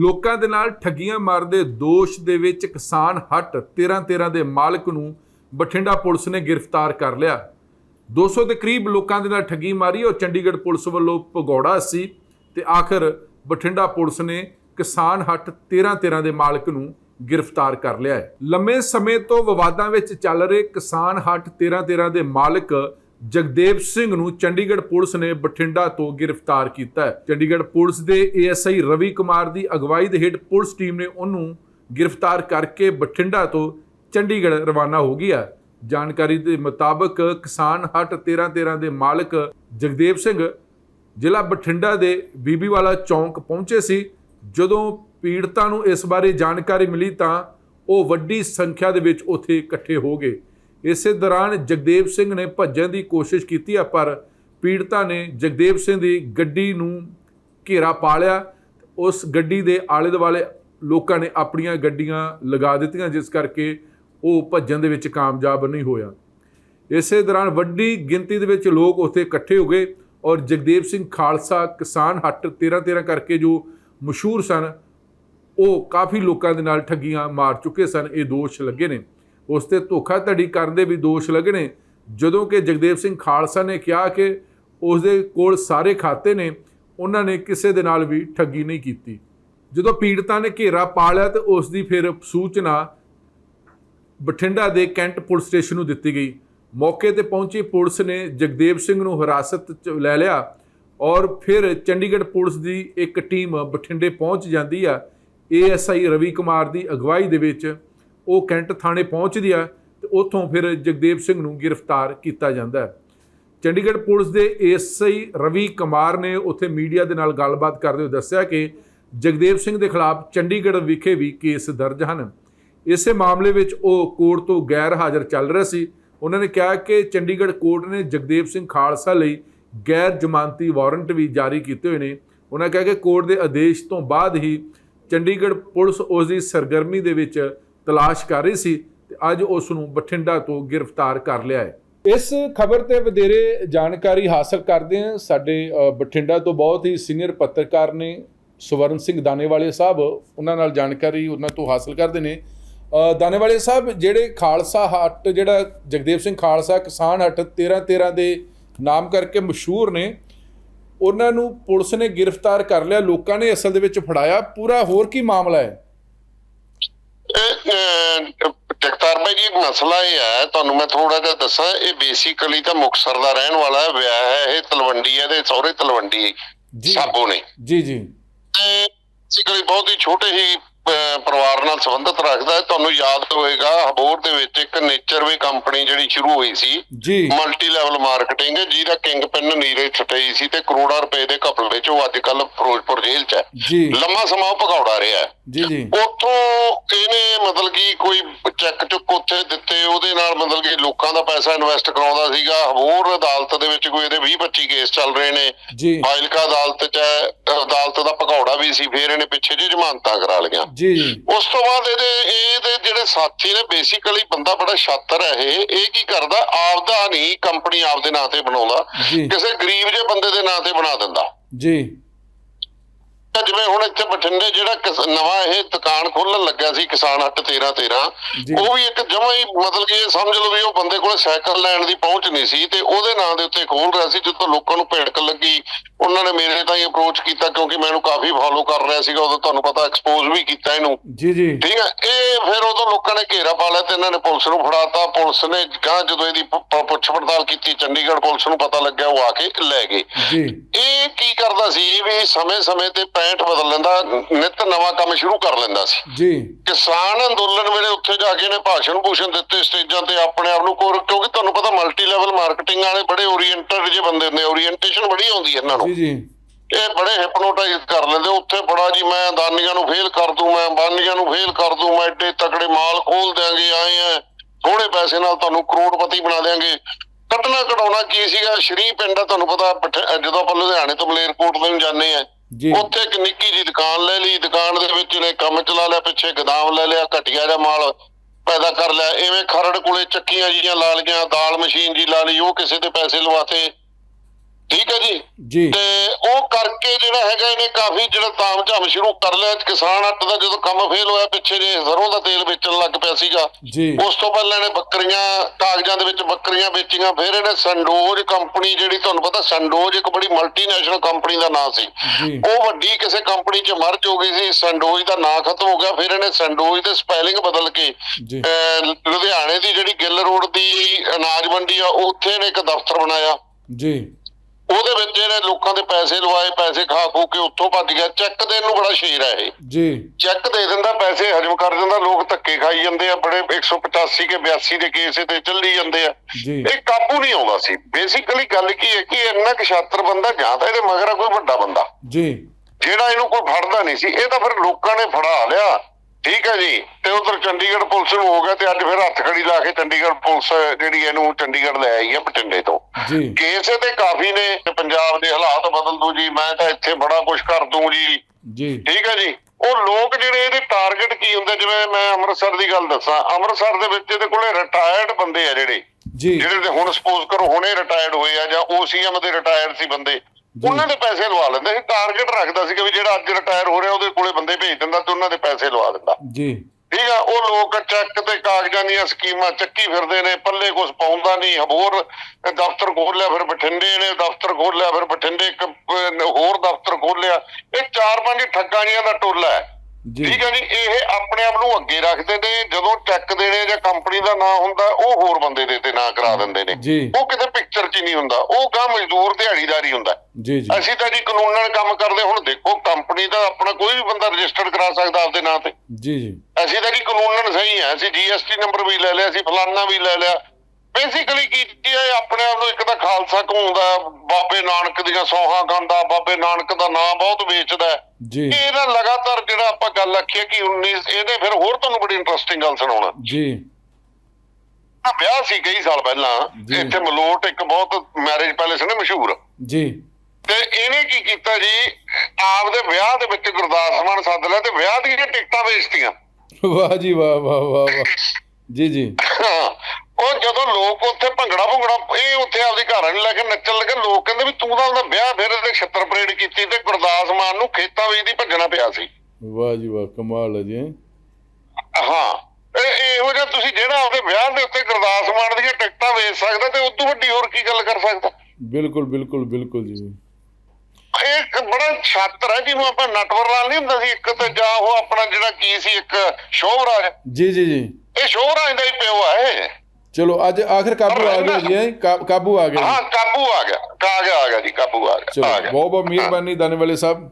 ਲੋਕਾਂ ਦੇ ਨਾਲ ਠੱਗੀਆਂ ਮਾਰਦੇ ਦੋਸ਼ ਦੇ ਵਿੱਚ ਕਿਸਾਨ ਹੱਟ। 13 13 ਦੇ ਮਾਲਕ ਨੂੰ ਬਠਿੰਡਾ ਪੁਲਿਸ ਨੇ ਗ੍ਰਿਫਤਾਰ ਕਰ ਲਿਆ। 200 ਦੇ ਕਰੀਬ ਲੋਕਾਂ ਦੇ ਨਾਲ ਠੱਗੀ ਮਾਰੀ, ਉਹ ਚੰਡੀਗੜ੍ਹ ਪੁਲਿਸ ਵੱਲੋਂ ਭਗੌੜਾ ਸੀ ਤੇ ਆਖਰ ਬਠਿੰਡਾ ਪੁਲਿਸ ਨੇ ਕਿਸਾਨ ਹੱਟ 13 13 ਦੇ ਮਾਲਕ ਨੂੰ ਗ੍ਰਿਫਤਾਰ ਕਰ ਲਿਆ ਹੈ। ਲੰਮੇ ਸਮੇਂ ਤੋਂ ਵਿਵਾਦਾਂ ਵਿੱਚ ਚੱਲ ਰਹੇ ਕਿਸਾਨ ਹੱਟ 13 13 ਦੇ ਮਾਲਕ ਜਗਦੇਵ ਸਿੰਘ ਨੂੰ ਚੰਡੀਗੜ੍ਹ ਪੁਲਿਸ ਨੇ ਬਠਿੰਡਾ ਤੋਂ ਗ੍ਰਿਫਤਾਰ ਕੀਤਾ ਹੈ। ਚੰਡੀਗੜ੍ਹ ਪੁਲਿਸ ਦੇ ਏਐਸਆਈ ਰਵੀ ਕੁਮਾਰ ਦੀ ਅਗਵਾਈ ਦੇ ਹੇਠ ਪੁਲਿਸ ਟੀਮ ਨੇ ਉਹਨੂੰ ਗ੍ਰਿਫਤਾਰ ਕਰਕੇ ਬਠਿੰਡਾ ਤੋਂ ਚੰਡੀਗੜ੍ਹ ਰਵਾਨਾ ਹੋ ਗਈ ਹੈ। ਜਾਣਕਾਰੀ ਦੇ ਮੁਤਾਬਕ ਕਿਸਾਨ ਹੱਟ 13 13 ਦੇ ਮਾਲਕ ਜਗਦੇਵ ਸਿੰਘ ਜ਼ਿਲ੍ਹਾ ਬਠਿੰਡਾ ਦੇ ਬੀਬੀਵਾਲਾ ਚੌਂਕ ਪਹੁੰਚੇ ਸੀ। ਜਦੋਂ ਪੀੜਤਾਂ ਨੂੰ ਇਸ ਬਾਰੇ ਜਾਣਕਾਰੀ ਮਿਲੀ ਤਾਂ ਉਹ ਵੱਡੀ ਸੰਖਿਆ ਦੇ ਵਿੱਚ ਉੱਥੇ ਇਕੱਠੇ ਹੋ ਗਏ। ਇਸੇ ਦੌਰਾਨ ਜਗਦੇਵ ਸਿੰਘ ਨੇ ਭੱਜਣ ਦੀ ਕੋਸ਼ਿਸ਼ ਕੀਤੀ ਆ, ਪਰ ਪੀੜਤਾਂ ਨੇ ਜਗਦੇਵ ਸਿੰਘ ਦੀ ਗੱਡੀ ਨੂੰ ਘੇਰਾ ਪਾ ਲਿਆ। ਉਸ ਗੱਡੀ ਦੇ ਆਲੇ ਦੁਆਲੇ ਲੋਕਾਂ ਨੇ ਆਪਣੀਆਂ ਗੱਡੀਆਂ ਲਗਾ ਦਿੱਤੀਆਂ, ਜਿਸ ਕਰਕੇ ਉਹ ਭੱਜਣ ਦੇ ਵਿੱਚ ਕਾਮਯਾਬ ਨਹੀਂ ਹੋਇਆ। ਇਸੇ ਦੌਰਾਨ ਵੱਡੀ ਗਿਣਤੀ ਦੇ ਵਿੱਚ ਲੋਕ ਉੱਥੇ ਇਕੱਠੇ ਹੋ ਗਏ ਔਰ ਜਗਦੇਵ ਸਿੰਘ ਖਾਲਸਾ ਕਿਸਾਨ ਹੱਟ 13 13 ਕਰਕੇ ਜੋ ਮਸ਼ਹੂਰ ਸਨ, ਉਹ ਕਾਫੀ ਲੋਕਾਂ ਦੇ ਨਾਲ ਠੱਗੀਆਂ ਮਾਰ ਚੁੱਕੇ ਸਨ। ਇਹ ਦੋਸ਼ ਲੱਗੇ ਨੇ। ਉਸ ਤੇ ਧੋਖਾਧੜੀ ਕਰਨ ਦੇ ਵੀ ਦੋਸ਼ ਲੱਗੇ ਨੇ ਜਦੋਂ ਕਿ ਜਗਦੇਵ ਸਿੰਘ ਖਾਲਸਾ ਨੇ ਕਿਹਾ ਕਿ ਉਸ ਦੇ ਕੋਲ ਸਾਰੇ ਖਾਤੇ ਨੇ, ਉਹਨਾਂ ਨੇ ਕਿਸੇ ਦੇ ਨਾਲ ਵੀ ਠੱਗੀ ਨਹੀਂ ਕੀਤੀ। ਜਦੋਂ ਪੀੜਤਾਂ ਨੇ ਘੇਰਾ ਪਾ ਲਿਆ ਤੇ ਉਸ ਦੀ ਫਿਰ ਸੂਚਨਾ ਬਠਿੰਡਾ ਦੇ ਕੈਂਟ ਪੁਲਿਸ ਸਟੇਸ਼ਨ ਨੂੰ ਦਿੱਤੀ ਗਈ। ਮੌਕੇ ਤੇ ਪਹੁੰਚੀ ਪੁਲਿਸ ਨੇ ਜਗਦੇਵ ਸਿੰਘ ਨੂੰ ਹਿਰਾਸਤ 'ਚ ਲੈ ਲਿਆ ਔਰ ਫਿਰ ਚੰਡੀਗੜ੍ਹ ਪੁਲਿਸ ਦੀ ਇੱਕ ਟੀਮ ਬਠਿੰਡੇ ਪਹੁੰਚ ਜਾਂਦੀ ਆ। ਏਐਸਆਈ ਰਵੀ ਕੁਮਾਰ ਦੀ ਅਗਵਾਈ ਦੇ ਵਿੱਚ ਉਹ ਕੈਂਟ ਥਾਣੇ ਪਹੁੰਚਦੀ ਆ ਤੇ ਉੱਥੋਂ ਫਿਰ ਜਗਦੇਵ ਸਿੰਘ ਨੂੰ ਗ੍ਰਿਫਤਾਰ ਕੀਤਾ ਜਾਂਦਾ ਹੈ। ਚੰਡੀਗੜ੍ਹ ਪੁਲਿਸ ਦੇ ਏਐਸਆਈ ਰਵੀ ਕੁਮਾਰ ਨੇ ਉੱਥੇ ਮੀਡੀਆ ਦੇ ਨਾਲ ਗੱਲਬਾਤ ਕਰਦੇ ਹੋਏ ਦੱਸਿਆ ਕਿ ਜਗਦੇਵ ਸਿੰਘ ਦੇ ਖਿਲਾਫ ਚੰਡੀਗੜ੍ਹ ਵਿਖੇ ਵੀ ਕੇਸ ਦਰਜ ਹਨ। ਇਸੇ ਮਾਮਲੇ ਵਿੱਚ ਉਹ ਕੋਰਟ ਤੋਂ ਗੈਰ ਹਾਜ਼ਰ ਚੱਲ ਰਿਹਾ ਸੀ। ਉਹਨਾਂ ਨੇ ਕਿਹਾ ਕਿ ਚੰਡੀਗੜ੍ਹ ਕੋਰਟ ਨੇ ਜਗਦੇਵ ਸਿੰਘ ਖਾਲਸਾ ਲਈ ਗੈਰ ਜ਼ਮਾਨਤੀ ਵਾਰੰਟ ਵੀ ਜਾਰੀ ਕੀਤੇ ਹੋਏ ਨੇ। ਉਹਨਾਂ ਕਿਹਾ ਕਿ ਕੋਰਟ ਦੇ ਆਦੇਸ਼ ਤੋਂ ਬਾਅਦ ਹੀ ਚੰਡੀਗੜ੍ਹ ਪੁਲਿਸ ਉਸ ਦੀ ਸਰਗਰਮੀ ਦੇ ਵਿੱਚ ਤਲਾਸ਼ ਕਰ ਰਹੀ ਸੀ ਤੇ ਅੱਜ ਉਸ ਨੂੰ ਬਠਿੰਡਾ ਤੋਂ ਗ੍ਰਿਫਤਾਰ ਕਰ ਲਿਆ ਹੈ। ਇਸ ਖਬਰ ਤੇ ਵਧੇਰੇ ਜਾਣਕਾਰੀ ਹਾਸਲ ਕਰਦੇ ਹਾਂ। ਸਾਡੇ ਬਠਿੰਡਾ ਤੋਂ ਬਹੁਤ ਹੀ ਸੀਨੀਅਰ ਪੱਤਰਕਾਰ ਨੇ ਸਵਰਨ ਸਿੰਘ ਦਾਨੇਵਾਲੇ ਸਾਹਿਬ ਉਹਨਾਂ ਨਾਲ ਜਾਣਕਾਰੀ ਉਹਨਾਂ ਤੋਂ ਹਾਸਲ ਕਰਦੇ ਨੇ। ਅ, ਦਾਨੇਵਾਲੇ ਸਾਹਿਬ ਜਿਹੜੇ ਖਾਲਸਾ ਹੱਟ ਜਿਹੜਾ ਜਗਦੇਵ ਸਿੰਘ ਖਾਲਸਾ ਕਿਸਾਨ ਹੱਟ 13 13 ਦੇ ਨਾਮ ਕਰਕੇ ਮਸ਼ਹੂਰ ਨੇ ਉਹਨਾਂ ਨੂੰ ਪੁਲਿਸ ਨੇ ਗ੍ਰਿਫਤਾਰ ਕਰ ਲਿਆ। ਲੋਕਾਂ ਨੇ ਅਸਲ ਦੇ ਵਿੱਚ ਫੜਾਇਆ। ਪੂਰਾ ਹੋਰ ਕੀ ਮਾਮਲਾ ਹੈ? ਅਹ, ਜਗਤਾਰ ਭਾਈ ਜੀ ਮਸਲਾ ਇਹ ਹੈ ਤੁਹਾਨੂੰ ਮੈਂ ਥੋੜਾ ਜਿਹਾ ਦੱਸਾਂ ਇਹ ਬੇਸਿਕਲੀ ਤਾਂ ਮੁਕਸਰ ਦਾ ਰਹਿਣ ਵਾਲਾ ਹੈ ਵਿਆਹ ਹੈ ਇਹ ਤਲਵੰਡੀ ਹੈ ਦੇ ਸਹੁਰੇ ਤਲਵੰਡੀ ਸਾਬੋ ਨੇ। ਜੀ ਜੀ। ਤੇ ਬੇਸਿਕਲੀ ਬਹੁਤ ਹੀ ਛੋਟੇ ਹੀ ਪਰਿਵਾਰ ਨਾਲ ਸੰਬੰਧਿਤ ਰੱਖਦਾ ਹੈ। ਤੁਹਾਨੂੰ ਯਾਦ ਹੋਵੇਗਾ ਹਬੋਰ ਦੇ ਵਿੱਚ ਇੱਕ ਨੇਚਰਵੇ ਕੰਪਨੀ ਜਿਹੜੀ ਸ਼ੁਰੂ ਹੋਈ ਸੀ ਜੀ। ਮਲਟੀ ਲੈਵਲ ਮਾਰਕੀਟਿੰਗ ਜਿਹਦਾ ਕਿੰਗ ਪਿੰਨ ਨੀਰਜ ਛਟਈ ਸੀ ਤੇ ਕਰੋੜਾਂ ਰੁਪਏ ਦੇ ਘਪਲੇ ਵਿੱਚ ਉਹ ਅੱਜ ਕੱਲ ਫਿਰੋਜ਼ਪੁਰ ਜੇਲ੍ਹ 'ਚ ਹੈ। ਜੀ। ਲੰਮਾ ਸਮਾਂ ਉਹ ਭਗੌੜਾ ਰਿਹਾ ਹੈ। ਜੀ ਜੀ। ਉੱਥੋਂ ਇਹਨੇ ਮਤਲਬ ਕਿ ਕੋਈ ਚੈੱਕ ਚੁੱਕ ਉੱਥੇ ਦਿੱਤੇ ਉਹਦੇ ਨਾਲ ਮਤਲਬ ਕਿ ਲੋਕਾਂ ਦਾ ਪੈਸਾ ਇਨਵੈਸਟ ਕਰਾਉਂਦਾ ਸੀਗਾ। ਹੋਰ ਅਦਾਲਤ ਦੇ ਵਿੱਚ ਕੋਈ ਇਹਦੇ 20 25 ਕੇਸ ਚੱਲ ਰਹੇ ਨੇ। ਜੀ। ਫਾਇਲਕਾ ਅਦਾਲਤ ਚ ਹੈ, ਅਦਾਲਤ ਦਾ ਭਗੌੜਾ ਵੀ ਸੀ ਫਿਰ ਇਹਨੇ ਪਿੱਛੇ ਜੀ ਜ਼ਮਾਨਤਾਂ ਕਰਾ ਲਈਆਂ। ਜੀ ਜੀ। ਉਸ ਤੋਂ ਬਾਅਦ ਇਹਦੇ ਇਹਦੇ ਜਿਹੜੇ ਸਾਥੀ ਨੇ ਬੇਸਿਕਲੀ ਬੰਦਾ ਬੜਾ ਸ਼ਾਤਰ ਹੈ ਇਹ। ਇਹ ਕੀ ਕਰਦਾ? ਆਪਦਾ ਨਹੀਂ ਕੰਪਨੀ ਆਪਦੇ ਨਾਂ ਤੇ ਬਣਾਉਂਦਾ। ਜੀ। ਕਿਸੇ ਗਰੀਬ ਜਿਹੇ ਬੰਦੇ ਦੇ ਨਾਂ ਤੇ ਬਣਾ ਦਿੰਦਾ। ਜੀ। ਤਾਂ ਜਿਵੇਂ ਹੁਣ ਇੱਥੇ ਬਠਿੰਡੇ ਜਿਹੜਾ ਕਿਸ- ਨਵਾਂ ਇਹ ਦੁਕਾਨ ਖੋਲਣ ਲੱਗਿਆ ਸੀ ਕਿਸਾਨ ਹੱਟ 13 13 ਜੀ। ਉਹ ਵੀ ਇੱਕ ਜਮਾਂ ਹੀ ਮਤਲਬ ਕਿ ਇਹ ਸਮਝ ਲਓ ਵੀ ਉਹ ਬੰਦੇ ਕੋਲ ਸਾਈਕਲ ਲੈਣ ਦੀ ਪਹੁੰਚ ਨਹੀਂ ਸੀ ਤੇ ਉਹਦੇ ਨਾਂ ਦੇ ਉੱਤੇ ਖੋਲ ਰਿਹਾ ਸੀ ਜਦੋਂ ਲੋਕਾਂ ਨੂੰ ਭਿੜਕ ਲੱਗੀ ਉਹਨਾਂ ਨੇ ਮੇਰੇ ਤਾਂ ਹੀ ਅਪਰੋਚ ਕੀਤਾ ਕਿਉਂਕਿ ਮੈਨੂੰ ਕਾਫੀ ਫਾਲੋ ਕਰ ਰਿਹਾ ਸੀਗਾ ਉਦੋਂ ਤੁਹਾਨੂੰ ਪਤਾ ਐਕਸਪੋਜ਼ ਵੀ ਕੀਤਾ ਇਹਨੂੰ। ਜੀ ਜੀ। ਠੀਕ ਹੈ? ਇਹ ਫਿਰ ਉਦੋਂ ਲੋਕਾਂ ਨੇ ਘੇਰਾ ਪਾ ਲਿਆ ਤੇ ਇਹਨਾਂ ਨੇ ਪੁਲਿਸ ਨੂੰ ਫੜਾਤਾ। ਪੁਲਿਸ ਨੇ ਗਾਂ ਜਦੋਂ ਇਹਦੀ ਪੁੱਛ ਪੜਤਾਲ ਕੀਤੀ ਚੰਡੀਗੜ੍ਹ ਪੁਲਿਸ ਨੂੰ ਪਤਾ ਲੱਗਿਆ ਉਹ ਆ ਕੇ ਲੈ ਗਏ। ਜੀ। ਇਹ ਕੀ ਕਰਦਾ ਸੀ? ਵੀ ਸਮੇਂ-ਸਮੇਂ ਤੇ ਪੈਂਟ ਬਦਲ ਲੈਂਦਾ ਨਿਤ ਨਵਾਂ ਕੰਮ ਸ਼ੁਰੂ ਕਰ ਲੈਂਦਾ ਸੀ। ਜੀ। ਕਿਸਾਨ ਅੰਦੋਲਨ ਵੇਲੇ ਉੱਥੇ ਜਾ ਕੇ ਇਹਨੇ ਭਾਸ਼ਣ ਭੂਸ਼ਣ ਦਿੱਤੇ ਸਟੇਜਾਂ ਤੇ ਆਪਣੇ ਆਪ ਨੂੰ ਕੋਰ ਕਿਉਂਕਿ ਤੁਹਾਨੂੰ ਪਤਾ ਮਲਟੀ ਲੈਵਲ ਮਾਰਕੀਟਿੰਗ ਵਾਲੇ ਬੜੇ ਓਰੀਐਂਟਡ ਜਿਹੇ ਬੰਦੇ ਹੁੰਦੇ ਓਰੀਐਂਟੇਸ਼ਨ ਬੜੀ ਆਉਂਦੀ ਹੈ ਇਹਨਾਂ ਨੂੰ। ਜੀ ਜੀ। ਇਹ ਬੜੇ ਹਿਪਨੋਟਾਈਜ਼ ਕਰ ਲੈਂਦੇ ਉੱਥੇ ਬੜਾ ਜੀ ਮੈਂ ਦਾਨੀਆਂ ਨੂੰ ਫੇਲ ਕਰ ਦੂੰ ਮੈਂ ਬਾਨੀਆਂ ਨੂੰ ਫੇਲ ਕਰ ਦੂੰ ਮੈਂ ਏਡੇ ਤਕੜੇ ਮਾਲ ਖੋਲ ਦਿਆਂਗੇ ਆਏ ਆ। ਥੋੜੇ ਪੈਸੇ ਨਾਲ ਤੁਹਾਨੂੰ ਕਰੋੜਪਤੀ ਬਣਾ ਦਿਆਂਗੇ। ਕੱਟਣਾ ਕਢਾਉਣਾ ਕੀ ਸੀਗਾ? ਸ਼੍ਰੀ ਪਿੰਡ ਆ ਤੁਹਾਨੂੰ ਪਤਾ ਜਦੋਂ ਆਪਾਂ ਲੁਧਿਆਣੇ ਤੋਂ ਮਲੇਰਕੋਟ ਨੂੰ ਜਾਂਦੇ ਆ ਉੱਥੇ ਇੱਕ ਨਿੱਕੀ ਜੀ ਦੁਕਾਨ ਲੈ ਲਈ ਦੁਕਾਨ ਦੇ ਵਿੱਚ ਨੇ ਕੰਮ ਚਲਾ ਲਿਆ ਪਿੱਛੇ ਗਦਾਮ ਲੈ ਲਿਆ ਘਟੀਆ ਜਿਹਾ ਮਾਲ ਪੈਦਾ ਕਰ ਲਿਆ। ਐਵੇਂ ਖਰੜ ਕੋਲੇ ਚੱਕੀਆਂ ਜੀਆਂ ਲਾ ਲਈਆਂ ਦਾਲ ਮਸ਼ੀਨ ਜੀ ਲਾ ਲਈ ਉਹ ਕਿਸੇ ਦੇ ਪੈਸੇ ਲਵਾਤੇ। ਠੀਕ ਹੈ ਜੀ? ਜੀ। ਤੇ ਉਹ ਕਰਕੇ ਜਿਹੜਾ ਹੈਗਾ ਇਹਨੇ ਕਾਫੀ ਜਿਹੜਾ ਤਾਮ ਝਾਮ ਸ਼ੁਰੂ ਕਰ ਲਿਆ ਕਿਸਾਨ ਹੱਟ ਦਾ ਜਦੋਂ ਕੰਮ ਫੇਲ ਹੋਇਆ ਪਿੱਛੇ ਜੇ ਸਰੋਂ ਦਾ ਤੇਲ ਵੇਚਣ ਲੱਗ ਪਿਆ ਸੀਗਾ। ਜੀ। ਉਸ ਤੋਂ ਪਹਿਲਾਂ ਇਹਨੇ ਬੱਕਰੀਆਂ ਕਾਗਜ਼ਾਂ ਦੇ ਵਿੱਚ ਬੱਕਰੀਆਂ ਵੇਚੀਆਂ ਫਿਰ ਇਹਨੇ ਸੰਡੋਜ ਕੰਪਨੀ ਜਿਹੜੀ ਤੁਹਾਨੂੰ ਪਤਾ ਸੰਡੋਜ ਇੱਕ ਬੜੀ ਮਲਟੀਨੈਸ਼ਨਲ ਕੰਪਨੀ ਦਾ ਨਾਮ ਸੀ। ਜੀ। ਉਹ ਵੱਡੀ ਕਿਸੇ ਕੰਪਨੀ 'ਚ ਮਰਜ ਹੋ ਗਈ ਸੀ ਸੰਡੋਜ ਦਾ ਨਾਂ ਖਤਮ ਹੋ ਗਿਆ ਫਿਰ ਇਹਨੇ ਸੰਡੋਜ ਦੇ ਸਪੈਲਿੰਗ ਬਦਲ ਕੇ ਜੀ। ਅਹ, ਲੁਧਿਆਣੇ ਦੀ ਜਿਹੜੀ ਗਿੱਲ ਰੋਡ ਦੀ ਅਨਾਜ ਮੰਡੀ ਆ ਉੱਥੇ ਇਹਨੇ ਇੱਕ ਦਫ਼ਤਰ ਬਣਾਇਆ। ਜੀ। ਉਹਦੇ ਵਿੱਚ ਇਹਨੇ ਲੋਕਾਂ ਦੇ ਪੈਸੇ ਲਵਾਏ ਪੈਸੇ ਖਾ ਖੂ ਕੇ ਉੱਥੋਂ ਭੱਜ ਗਿਆ ਚੈੱਕ ਦੇਣ ਨੂੰ ਬੜਾ ਸ਼ੇਰ ਹੈ ਇਹ। ਜੀ। ਚੈੱਕ ਦੇ ਦਿੰਦਾ ਪੈਸੇ ਹਜਮ ਕਰ ਦਿੰਦਾ ਲੋਕ ਧੱਕੇ ਖਾਈ ਜਾਂਦੇ ਆ ਬੜੇ 185 ਕੇ 82 ਦੇ ਕੇਸ ਤੇ ਚੱਲੀ ਜਾਂਦੇ ਆ। ਇਹ ਕਾਬੂ ਨਹੀਂ ਆਉਂਦਾ ਸੀ। ਬੇਸਿਕਲੀ ਗੱਲ ਕੀ ਹੈ ਕਿ ਇੰਨਾ ਕੁ ਛਾਤਰ ਬੰਦਾ ਜਾਂ ਤਾਂ ਇਹਦੇ ਮਗਰ ਕੋਈ ਵੱਡਾ ਬੰਦਾ। ਜੀ। ਜਿਹੜਾ ਇਹਨੂੰ ਕੋਈ ਫੜਦਾ ਨਹੀਂ ਸੀ ਇਹ ਤਾਂ ਫਿਰ ਲੋਕਾਂ ਨੇ ਫੜਾ ਲਿਆ। ਠੀਕ ਹੈ ਜੀ ਤੇ ਉਧਰ ਚੰਡੀਗੜ੍ਹ ਪੁਲਿਸ ਨੂੰ ਹੋ ਗਿਆ ਤੇ ਅੱਜ ਫਿਰ ਹੱਥ ਖੜੀ ਲਾ ਕੇ ਚੰਡੀਗੜ੍ਹ ਪੁਲਿਸ ਜਿਹੜੀ ਇਹਨੂੰ ਚੰਡੀਗੜ੍ਹ ਲੈ ਆਈ ਹੈ ਬਠਿੰਡੇ ਤੋਂ। ਜੀ। ਕੇਸ ਤੇ ਕਾਫੀ ਨੇ ਪੰਜਾਬ ਦੇ ਹਾਲਾਤ ਬਦਲ ਦੂ ਜੀ ਮੈਂ ਤਾਂ ਇੱਥੇ ਬੜਾ ਕੁਝ ਕਰ ਦੂੰ ਜੀ। ਜੀ। ਠੀਕ ਹੈ ਜੀ ਉਹ ਲੋਕ ਜਿਹੜੇ ਇਹਦੇ ਟਾਰਗੇਟ ਕੀ ਹੁੰਦੇ ਜਿਵੇਂ ਮੈਂ ਅੰਮ੍ਰਿਤਸਰ ਦੀ ਗੱਲ ਦੱਸਾਂ ਅੰਮ੍ਰਿਤਸਰ ਦੇ ਵਿੱਚ ਇਹਦੇ ਕੋਲੇ ਰਿਟਾਇਰਡ ਬੰਦੇ ਆ ਜਿਹੜੇ। ਜਿਹੜੇ ਤੇ ਹੁਣ ਸਪੋਜ਼ ਕਰੋ ਹੁਣੇ ਰਿਟਾਇਰਡ ਹੋਏ ਆ ਜਾਂ OCM ਦੇ ਰਿਟਾਇਰਡ ਸੀ ਬੰਦੇ। ਉਹਨਾਂ ਦੇ ਪੈਸੇ ਲਵਾ ਲੈਂਦੇ ਸੀ ਟਾਰਗੇਟ ਰੱਖਦਾ ਸੀ ਕਿ ਵੀ ਜਿਹੜਾ ਅੱਜ ਰਿਟਾਇਰ ਹੋ ਰਿਹਾ ਉਹਦੇ ਕੋਲੇ ਬੰਦੇ ਭੇਜ ਦਿੰਦਾ ਤੇ ਉਹਨਾਂ ਦੇ ਪੈਸੇ ਲਵਾ ਦਿੰਦਾ। ਜੀ। ਠੀਕ ਆ ਉਹ ਲੋਕ ਚੈੱਕ ਤੇ ਕਾਗਜ਼ਾਂ ਦੀਆਂ ਸਕੀਮਾਂ ਚੱਕੀ ਫਿਰਦੇ ਨੇ ਪੱਲੇ ਕੁਝ ਪਾਉਂਦਾ ਨਹੀਂ ਹੋਰ ਦਫ਼ਤਰ ਖੋਲ ਲਿਆ ਫਿਰ ਬਠਿੰਡੇ ਨੇ ਦਫ਼ਤਰ ਖੋਲ ਲਿਆ ਫਿਰ ਬਠਿੰਡੇ ਇੱਕ ਹੋਰ ਦਫ਼ਤਰ ਖੋਲ ਲਿਆ ਇਹ ਚਾਰ ਪੰਜ ਠੱਗਾਂ ਜੀਆਂ ਦਾ ਟੋਲਾ ਹੈ। ਠੀਕ ਹੈ ਜੀ ਇਹ ਆਪਣੇ ਆਪ ਨੂੰ ਅੱਗੇ ਰੱਖਦੇ ਨੇ ਜਦੋਂ ਚੈੱਕ ਦੇਣੇ ਜਾਂ ਕੰਪਨੀ ਦਾ ਨਾਂ ਹੁੰਦਾ ਉਹ ਹੋਰ ਬੰਦੇ ਦੇ ਤੇ ਨਾਂ ਕਰਾ ਦਿੰਦੇ ਨੇ। ਉਹ ਕਿਤੇ ਪਿਕਚਰ 'ਚ ਨਹੀਂ ਹੁੰਦਾ ਉਹ ਕਾ ਮਜ਼ਦੂਰ ਦਿਹਾੜੀਦਾਰੀ ਹੁੰਦਾ। ਜੀ ਜੀ। ਅਸੀਂ ਤਾਂ ਜੀ ਕਾਨੂੰਨ ਨਾਲ ਕੰਮ ਕਰਦੇ ਹੁਣ ਦੇਖੋ ਕੰਪਨੀ ਦਾ ਆਪਣਾ ਕੋਈ ਵੀ ਬੰਦਾ ਰਜਿਸਟਰਡ ਕਰਾ ਸਕਦਾ ਆਪਦੇ ਨਾਂ ਤੇ। ਜੀ ਜੀ। ਅਸੀਂ ਤਾਂ ਜੀ ਕਾਨੂੰਨ ਨਾਲ ਸਹੀ ਹੈ ਅਸੀਂ ਜੀਐਸਟੀ ਨੰਬਰ ਵੀ ਲੈ ਲਿਆ ਅਸੀਂ ਫਲਾਨਾ ਵੀ ਲੈ ਲਿਆ ਬੇਸਿਕਲੀ ਕੀ ਹੈ ਆਪਣੇ ਆਪ ਨੂੰ ਇੱਕ ਤਾਂ ਖਾਲਸਾ ਕਹਾਉਂਦਾ ਬਾਬੇ ਨਾਨਕ ਦੀਆਂ ਸੌਹਾਂ ਗਾਉਂਦਾ ਬਾਬੇ ਨਾਨਕ ਦਾ ਨਾਮ ਬਹੁਤ ਵੇਚਦਾ। ਜੀ। ਇਹਦਾ ਲਗਾਤਾਰ ਜਿਹੜਾ ਆਪਾਂ ਗੱਲ ਆਖੀਏ ਕਿ 19 ਇਹਦੇ ਫਿਰ ਹੋਰ ਤੁਹਾਨੂੰ ਬੜੀ ਇੰਟਰਸਟਿੰਗ ਗੱਲ ਸੁਣਾਉਣਾ। ਜੀ। ਆਹ ਵਿਆਹ ਸੀ ਕਈ ਸਾਲ ਪਹਿਲਾਂ। ਇੱਥੇ ਮਲੋਟ ਇੱਕ ਬਹੁਤ ਮੈਰਿਜ ਪੈਲੇਸ ਨੇ ਮਸ਼ਹੂਰ। ਜੀ। ਤੇ ਇਹਨੇ ਕੀ ਕੀਤਾ ਜੀ ਆਪਦੇ ਵਿਆਹ ਦੇ ਵਿੱਚ ਗੁਰਦਾਸ ਮਾਨ ਸੱਦ ਲਿਆ ਤੇ ਵਿਆਹ ਦੀਆਂ ਟਿਕਟਾਂ ਵੇਚਤੀਆਂ। ਵਾਹ ਜੀ ਵਾਹ ਵਾਹ ਵਾਹ ਜੀ ਜੀ। ਉਹ ਜਦੋਂ ਲੋਕ ਉੱਥੇ ਭੰਗੜਾ ਭੰਗੜਾ ਇਹ ਉੱਥੇ ਆਪਦੀ ਘਰ ਨੂੰ ਲੈ ਕੇ ਨੱਚਣ ਲੱਗੇ ਲੋਕ ਕਹਿੰਦੇ ਵੀ ਤੂੰ ਤਾਂ ਉਹਦਾ ਵਿਆਹ ਫਿਰ ਤੇ ਛੱਤਰ ਪਰੇਡ ਕੀਤੀ ਤੇ ਗੁਰਦਾਸ ਮਾਨ ਨੂੰ ਖੇਤਾਂ ਵਿੱਚ ਦੀ ਭੱਜਣਾ ਪਿਆ ਸੀ। ਵਾਹ ਜੀ ਵਾਹ ਕਮਾਲ ਹੈ ਜੀ ਹੈਂ। ਇਹ ਜਿਹਾ ਤੁਸੀਂ ਜਿਹੜਾ ਉਹਦੇ ਵਿਆਹ ਦੇ ਉੱਤੇ ਗੁਰਦਾਸ ਮਾਨ ਦੀਆਂ ਟਿਕਟਾਂ ਵੇਚ ਸਕਦਾ ਤੇ ਉਦੋਂ ਵੱਡੀ ਹੋਰ ਕੀ ਗੱਲ ਕਰ ਸਕਦਾ? ਬਿਲਕੁਲ ਬਿਲਕੁਲ ਬਿਲਕੁਲ ਜੀ। ਇਹ ਇੱਕ ਬੜਾ ਛਾਤਰ ਹੈ ਜਿਹਨੂੰ ਆਪਾਂ ਨਟਵਰ ਨਾਲ ਨਹੀਂ ਹੁੰਦਾ ਸੀ ਇੱਕ ਤੇ ਜਾਂ ਉਹ ਆਪਣਾ ਜਿਹੜਾ ਕੀ ਸੀ ਇੱਕ ਸ਼ੋਭਰਾਜ। ਜੀ ਜੀ ਜੀ। ਇਹ ਸ਼ੋਭਰਾਜ ਦਾ ਹੀ ਪਿਓ ਹੈ ਚਲੋ ਅੱਜ ਆਖਰ ਕਾਬੂ ਆ ਗਿਆ ਜੀ ਕਾਬੂ ਆ ਗਿਆ ਹਾਂ ਕਾਬੂ ਆ ਗਿਆ। ਗਿਆ ਆ ਗਿਆ ਜੀ ਕਾਬੂ ਆ ਗਿਆ। ਚਲੋ ਆ ਬਹੁਤ ਬਹੁਤ ਮਿਹਰਬਾਨੀ ਦਾਨੇਵਾਲੇ ਸਾਹਿਬ।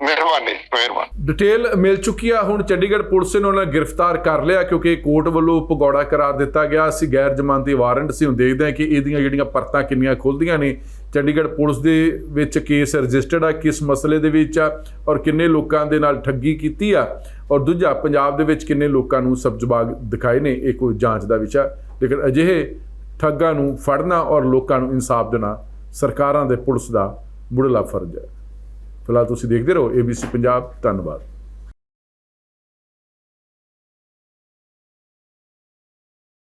ਮਿਹਰਬਾਨੀ ਮਿਹਰਬਾਨੀ। ਡਿਟੇਲ ਮਿਲ ਚੁੱਕੀ ਆ, ਹੁਣ ਚੰਡੀਗੜ੍ਹ ਪੁਲਿਸ ਨੇ ਉਹਨਾਂ ਨੂੰ ਗ੍ਰਿਫਤਾਰ ਕਰ ਲਿਆ, ਕਿਉਂਕਿ ਕੋਰਟ ਵੱਲੋਂ ਭਗੌੜਾ ਕਰਾਰ ਦਿੱਤਾ ਗਿਆ। ਸੀ ਗੈਰ ਜ਼ਮਾਨਤੀ ਵਾਰੰਟ ਸੀ, ਹੁਣ ਦੇਖਦੇ ਹਾਂ ਕਿ ਇਹਦੀਆਂ ਜਿਹੜੀਆਂ ਪਰਤਾਂ ਕਿੰਨੀਆਂ ਖੁੱਲਦੀਆਂ ਨੇ। ਚੰਡੀਗੜ੍ਹ ਪੁਲਿਸ ਦੇ ਵਿੱਚ ਕੇਸ ਰਜਿਸਟਰਡ ਆ, ਕਿਸ ਮਸਲੇ ਦੇ ਵਿੱਚ ਆ, ਔਰ ਕਿੰਨੇ ਲੋਕਾਂ ਦੇ ਨਾਲ ਠੱਗੀ ਕੀਤੀ ਆ, ਔਰ ਦੂਜਾ, ਪੰਜਾਬ ਦੇ ਵਿੱਚ ਕਿੰਨੇ ਲੋਕਾਂ ਨੂੰ ਸਬਜ਼ਬਾਗ ਦਿਖਾਏ ਨੇ, ਇਹ ਕੋਈ ਜਾਂਚ ਦਾ ਵਿਸ਼ਾ। ਲੇਕਿਨ ਅਜਿਹੇ ਠੱਗਾਂ ਨੂੰ ਫੜਨਾ ਔਰ ਲੋਕਾਂ ਨੂੰ ਇਨਸਾਫ ਦੇਣਾ ਸਰਕਾਰਾਂ ਦੇ ਪੁਲਿਸ ਦਾ ਮੁੱਢਲਾ ਫਰਜ਼ ਹੈ। ਫਿਲਹਾਲ ਤੁਸੀਂ ਦੇਖਦੇ ਰਹੋ ABC ਪੰਜਾਬ ਧੰਨਵਾਦ।